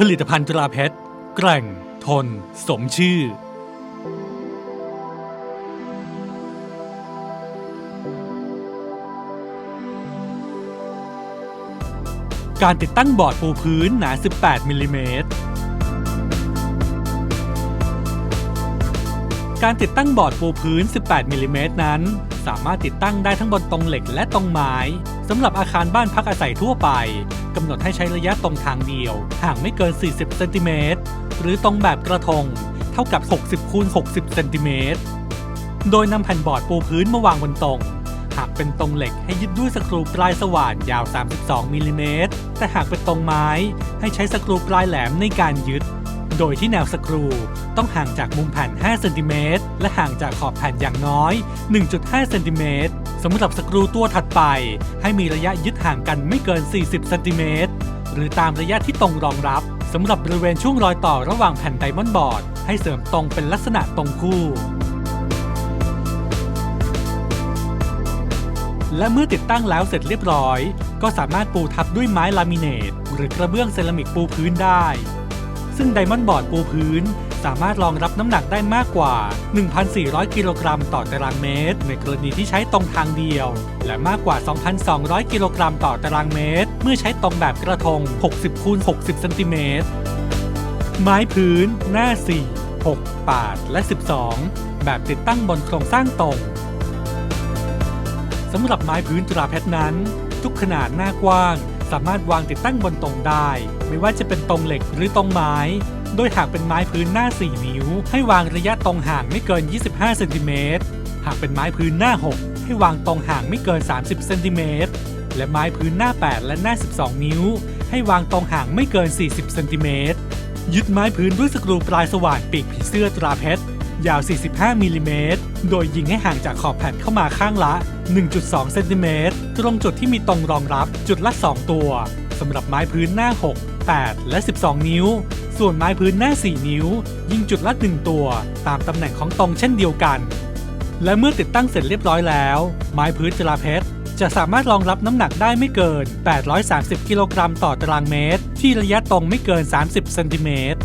ผลิตภัณฑ์ตราเพชรแกร่ง ทน สมชื่อ การติดตั้งบอร์ดปูพื้นหนา 18 มิลลิเมตร การติดตั้งบอร์ดปูพื้น 18 มิลลิเมตรนั้น สามารถติดตั้งได้ทั้งบนตรงเหล็กและตรงไม้สำหรับอาคารบ้านพักอาศัยทั่วไปกำหนดให้ใช้ระยะตรงทางเดียว ห่างไม่เกิน 40 เซนติเมตรหรือตรงแบบกระทง เท่ากับ 60คูณ60 เซนติเมตรโดยนำแผ่นบอร์ดปูพื้นมาวางบนตรง หากเป็นตรงเหล็กให้ยึดด้วยสกรูปลายสว่านยาว 32มิลลิเมตรแต่หากเป็นตรงไม้ให้ใช้สกรูปลายแหลมในการยึด โดยที่แนวสกรูต้องห่างจากมุมแผ่น 5 เซนติเมตรและห่างจากขอบแผ่นอย่างน้อย 1.5 เซนติเมตรสำหรับสกรูตัวถัดไป ให้มีระยะยึดห่างกันไม่เกิน 40 เซนติเมตรหรือตามระยะที่ตรงรองรับสำหรับบริเวณช่วงรอยต่อระหว่างแผ่นไดมอนด์บอร์ด ให้เสริมตรงเป็นลักษณะตรงคู่ และเมื่อติดตั้งแล้วเสร็จเรียบร้อย ก็สามารถปูทับด้วยไม้ลามิเนต หรือกระเบื้องเซรามิกปูพื้นได้ ซึ่งไดมอนด์บอร์ดปูพื้น สามารถรองรับน้ำหนักได้มากกว่า 1,400 กิโลกรัมต่อตารางเมตร ในกรณีที่ใช้ตรงทางเดียว และมากกว่า 2,200 กิโลกรัมต่อตารางเมตร เมื่อใช้ตรงแบบกระทง 60คูณ60เซนติเมตรไม้พื้น หน้า 4 6 8และ 12 แบบติดตั้งบนโครงสร้างตรงสำหรับไม้พื้นตราเพชรนั้น ทุกขนาดหน้ากว้าง สามารถวางติดตั้งบนตรงได้ ไม่ว่าจะเป็นตรงเหล็กหรือตรงไม้ โดยหากเป็นไม้พื้นหน้า 4 นิ้ว ให้วางระยะตรงห่างไม่เกิน 25เซนติเมตรหากเป็นไม้พื้นหน้า 6 ให้วางตรงห่างไม่เกิน 30เซนติเมตรและไม้พื้นหน้า 8 และหน้า 12 นิ้ว ให้วางตรงห่างไม่เกิน 40เซนติเมตรยึดไม้พื้นด้วยสกรูปลายสว่านปีกผีเสื้อตราเพชรยาว 45มิลลิเมตรโดยยิงให้ห่างจากขอบแผ่นเข้ามาข้างละ 1.2เซนติเมตร ตรงจุดที่มีตรงรองรับจุดละ 2 ตัวสำหรับไม้พื้นหน้า 6 8 และ 12 นิ้ว ส่วนไม้พื้นหน้า 4 นิ้ว ยิงจุดละ 1 ตัว ตามตำแหน่งของตรงเช่นเดียวกัน และเมื่อติดตั้งเสร็จเรียบร้อยแล้ว ไม้พื้นจราเพชรจะสามารถรองรับน้ำหนักได้ไม่เกิน 830 กิโลกรัมต่อตารางเมตร ที่ระยะตรงไม่เกิน 30 เซนติเมตร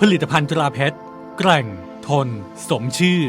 ผลิตภัณฑ์ตราเพชรแกร่ง ทน สมชื่อ